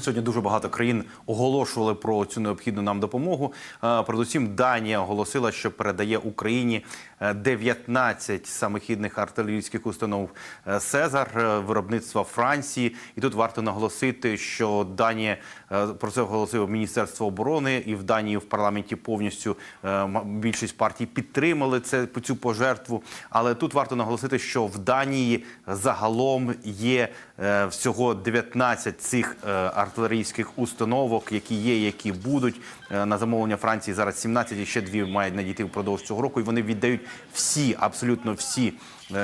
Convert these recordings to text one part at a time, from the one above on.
Сьогодні дуже багато країн оголошували про цю необхідну нам допомогу. Е, Передусім, Данія оголосила, що передає Україні е, 19 самохідних артилерійських установ е, Сезар е, виробництва Франції. І тут варто наголосити, що Данія е, про це оголосило Міністерство оборони, і в Данії в парламенті повністю е, більшість партій підтримали це цю пожертву. Але тут варто наголосити, що в Данії загалом є е, всього 19 цих е, артилерійських установок, які є, які будуть Е, на замовлення Франції. Зараз 17 і ще дві мають надійти впродовж цього року. І вони віддають всі, абсолютно всі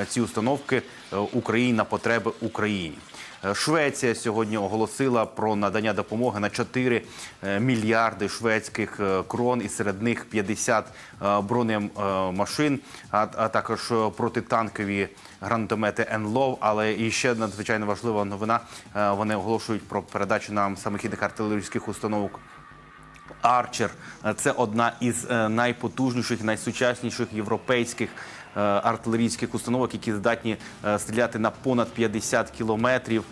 ці установки е, Україні на потреби Україні. Е, Швеція сьогодні оголосила про надання допомоги на 4 е, мільярди шведських е, крон, і серед них 50 е, бронемашин, а, також е, протитанкові гранатомети НЛОВ. Але і ще надзвичайно важлива новина. е, Вони оголошують про передачу нам самохідних артилерійських установок Арчер це одна із е, найпотужніших, найсучасніших європейських е, артилерійських установок, які здатні е, стріляти на понад 50 кілометрів.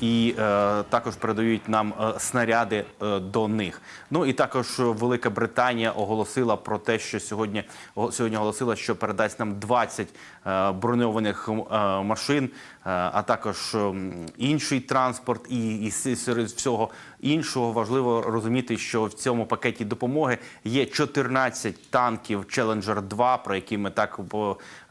І е, також передають нам е, снаряди е, до них. Ну і також Велика Британія оголосила про те, що сьогодні сьогодні оголосила, що передасть нам 20 е, броньованих е, машин, е, а також інший транспорт. І, і серед всього іншого важливо розуміти, що в цьому пакеті допомоги є 14 танків Challenger 2, про які ми так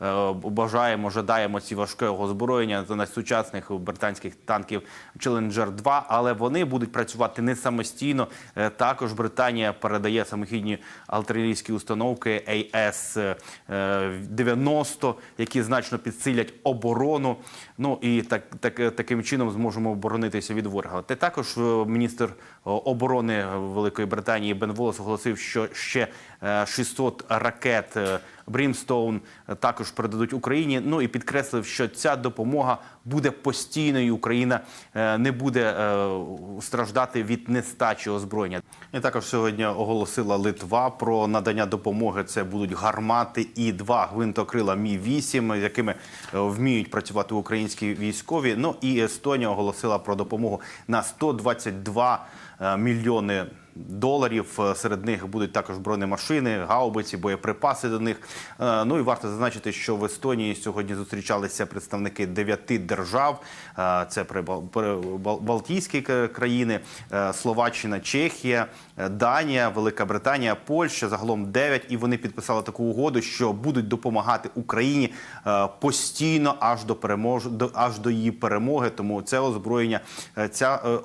е, бажаємо, жадаємо ці важкого озброєння за найсучасних британських танків Challenger 2, але вони будуть працювати не самостійно. Е, Також Британія передає самохідні артилерійські установки АС-90, які значно підсилять оборону. Ну і так, так, таким чином зможемо оборонитися від ворога. Та також е, міністр е, оборони Великої Британії Бен Волос оголосив, що ще е, 600 ракет е, Брімстоун також передадуть Україні. Ну і підкреслив, що ця допомога буде постійною. Україна е, не буде е, страждати від нестачі озброєння. І також сьогодні оголосила Литва про надання допомоги. Це будуть гармати і два гвинтокрила Мі 8 якими е, вміють працювати українські військові. Ну і Естонія оголосила про допомогу на 122 е, мільйони доларів. Е, Серед них будуть також бронемашини, гаубиці, боєприпаси до них. Е, Ну і варто зазначити, що в Естонії сьогодні зустрічалися представники дев'яти держав. Е, Це Балтійські країни, е, Словаччина, Чехія, е, Данія, Велика Британія, Польща. Загалом дев'ять. І вони підписали таку угоду, що будуть допомагати Україні е, постійно аж до перемож... аж до її перемоги. Тому це озброєння, е, ця е,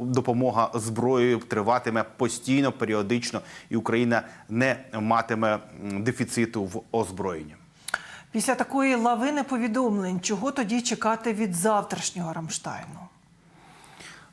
допомога зброєю триватиме постійно, періодично, і Україна не матиме дефіциту в озброєнні. Після такої лавини повідомлень, чого тоді чекати від завтрашнього Рамштайну?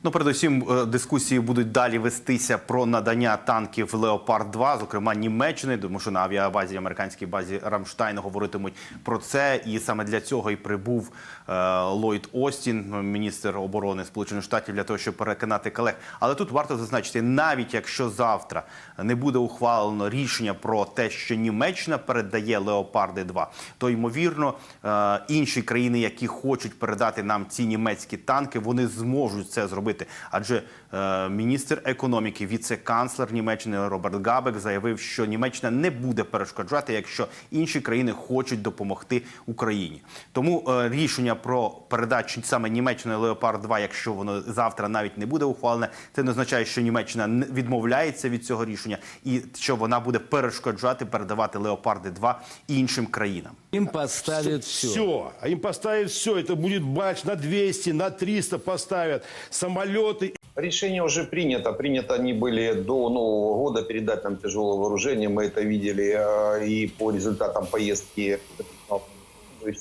Ну, передусім, е, дискусії будуть далі вестися про надання танків Леопард 2 зокрема Німеччини, тому що на авіабазі американській базі Рамштайн говоритимуть про це. І саме для цього і прибув е, Ллойд Остін, міністр оборони Сполучених Штатів, для того, щоб переконати колег. Але тут варто зазначити, навіть якщо завтра не буде ухвалено рішення про те, що Німеччина передає Леопарди 2, то ймовірно е, інші країни, які хочуть передати нам ці німецькі танки, вони зможуть це зробити. Адже е, міністр економіки, віце-канцлер Німеччини Роберт Габек заявив, що Німеччина не буде перешкоджати, якщо інші країни хочуть допомогти Україні. Тому е, рішення про передачу саме Німеччини Леопард 2 якщо воно завтра навіть не буде ухвалене, це не означає, що Німеччина відмовляється від цього рішення і що вона буде перешкоджати передавати Леопарди 2 іншим країнам. Им поставят все. Все. А им поставят все. Это будет бач на 200, на 300 поставят. Самолеты. Решение уже принято. Принято они были до Нового года передать нам тяжелое вооружение. Мы это видели э, и по результатам поездки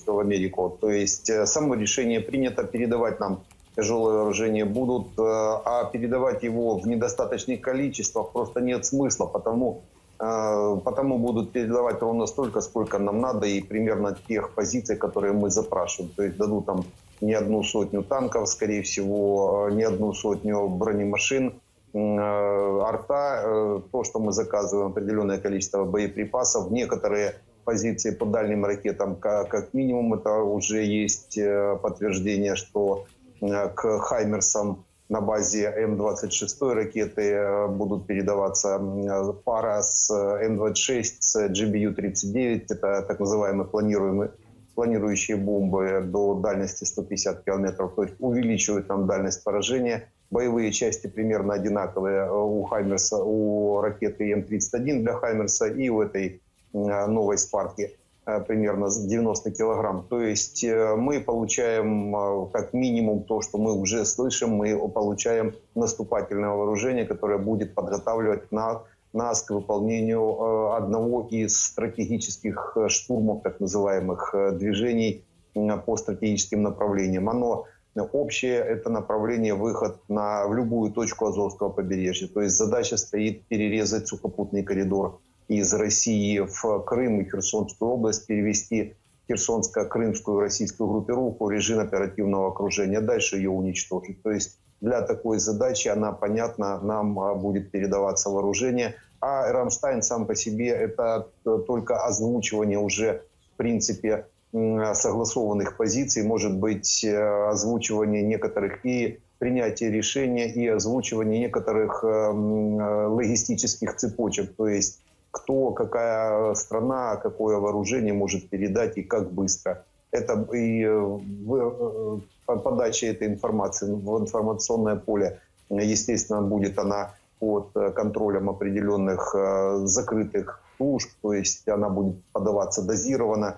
в Америку. То есть э, само решение принято передавать нам тяжелое вооружение будут, э, а передавать его в недостаточных количествах просто нет смысла, потому э, Потому будут передавать ровно столько, сколько нам надо, и примерно тех позиций, которые мы запрашиваем. То есть дадут там не одну сотню танков, скорее всего, э, не одну сотню бронемашин, м, э, арта, э, то, что мы заказываем, определенное количество боеприпасов, некоторые позиции по дальним ракетам. Как, как минимум, это уже есть э, подтверждение, что э, к «Хаймерсам» на базе М-26 ракеты э, будут передаваться м, пара с э, М-26 с GBU-39. Это так называемые планируемые планирующие бомбы до дальности 150 километров, то есть увеличивают нам дальность поражения. Боевые части примерно одинаковые э, у Хаймерса, у ракеты М-31 для Хаймерса и у этой э, новой Спарки э, примерно 90 килограмм. То есть э, мы получаем э, как минимум то, что мы уже слышим, мы получаем наступательное вооружение, которое будет подготавливать на, нас к выполнению э, одного из стратегических э, штурмов, так называемых э, движений э, по стратегическим направлениям. Оно э, общее это направление выход на в любую точку Азовского побережья. То есть задача стоит перерезать сухопутный коридор из России в Крым и Херсонскую область, перевести Херсонско-Крымскую российскую группировку в режим оперативного окружения, дальше ее уничтожить. То есть для такой задачи, она, понятно, нам а, будет передаваться вооружение. А Рамштайн сам по себе это э, только озвучивание уже, в принципе, согласованных позиций, может быть, э, озвучивание некоторых и принятие решения, и озвучивание некоторых э, логистических цепочек. То есть кто, какая страна, какое вооружение может передать и как быстро. Это и э, в, э, по- подача этой информации в информационное поле, естественно, будет она под э, контролем определенных закрытых служб, то есть она будет подаваться дозированно.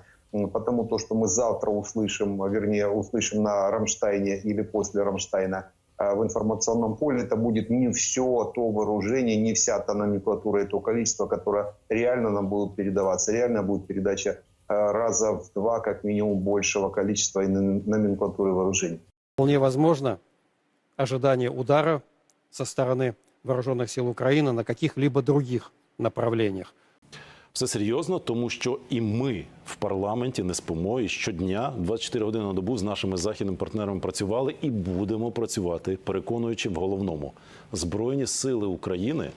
Потому то, что мы завтра услышим, вернее, услышим на Рамштайне или после Рамштайна в информационном поле, это будет не все то вооружение, не вся та номенклатура и то количество, которое реально нам будет передаваться. Реально будет передача э, раза в два, как минимум, большего количества и номен- номенклатуры вооружений. Вполне возможно ожидание удара со стороны вооруженных сил Украины на каких-либо других направлениях. Все серйозно, тому що і ми в парламенті не спимо і щодня 24 години на добу з нашими західними партнерами працювали і будемо працювати, переконуючи в головному: збройні сили України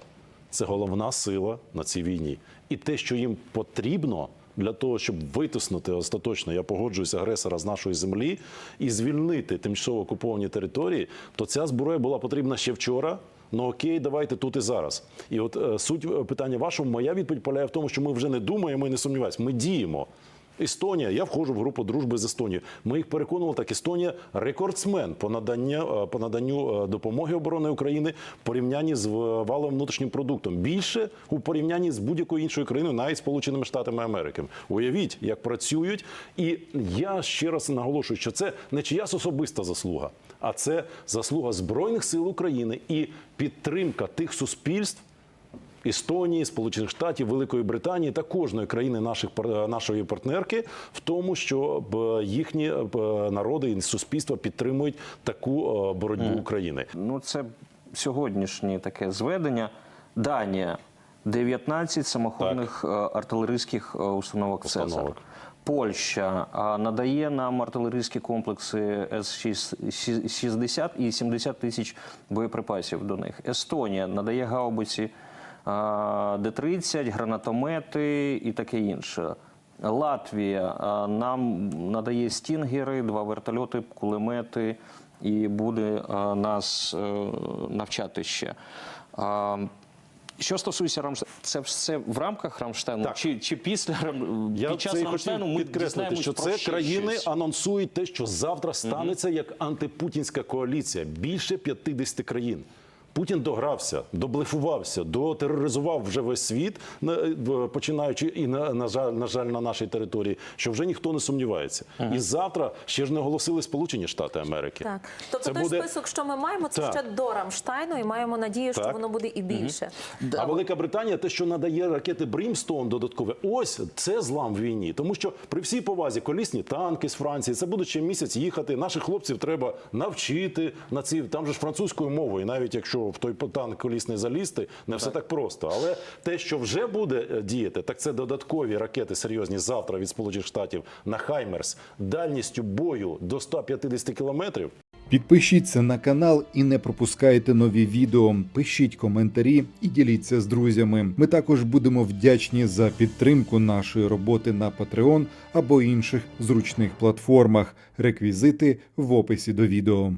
це головна сила на цій війні, і те, що їм потрібно. Для того щоб витиснути остаточно, я погоджуюсь, агресора з нашої землі і звільнити тимчасово окуповані території, то ця зброя була потрібна ще вчора. Ну окей, давайте тут і зараз. І от е, суть е, питання вашого, моя відповідь полягає в тому, що ми вже не думаємо і не сумніваємося. Ми діємо. Естонія, я входжу в групу дружби з Естонією. Ми їх переконували, так Естонія рекордсмен по наданню, е, по наданню допомоги оборони України в порівнянні з валовим внутрішнім продуктом. Більше у порівнянні з будь-якою іншою країною, навіть Сполученими Штатами Америки. Уявіть, як працюють. І я ще раз наголошую, що це не чиясь особиста заслуга, а це заслуга Збройних сил України і підтримка тих суспільств. Естонії, Сполучених Штатів, Великої Британії та кожної країни наших нашої партнерки в тому, що б, їхні е, народи і суспільства підтримують таку е, боротьбу України. Ну, це сьогоднішнє таке зведення. Данія 19 самоходних е, артилерійських е, установок «Цезар». Польща надає нам артилерійські комплекси С-60 і 70 тисяч боєприпасів до них. Естонія надає гаубиці Д-30, гранатомети і таке інше. Латвія нам надає стінгери, два вертольоти, кулемети і буде нас е, навчати ще. Що стосується Рамштайну, це все в рамках Рамштайну Так. чи, чи після Я під час це Рамштайну ми підкреслити, що це ще країни щось? анонсують те, що завтра станеться як антипутінська коаліція. Більше 50 країн. Путін догрався, доблефувався, дотероризував вже весь світ, на- починаючи і на, на жаль, на жаль, на нашій території, що вже ніхто не сумнівається. І завтра ще ж не оголосили Сполучені Штати Америки. Так, тобто Це той буде- список, що ми маємо, це Так. ще до Рамштайну, і маємо надію, що Так. воно буде і більше. А Велика Британія, те, що надає ракети Брімстоун додаткове, ось це злам в війні. Тому що при всій повазі колісні танки з Франції, це буде ще місяць їхати. Наших хлопців треба навчити на ці там же ж французькою мовою. Навіть якщо в той танк колісний залізти, не все так просто. Але те, що вже буде е, діяти, так це додаткові ракети серйозні завтра від Сполучених Штатів на Хаймерс дальністю бою до 150 кілометрів. Підпишіться на канал і не пропускайте нові відео. Пишіть коментарі і діліться з друзями. Ми також будемо вдячні за підтримку нашої роботи на Patreon або інших зручних платформах. Реквізити в описі до відео.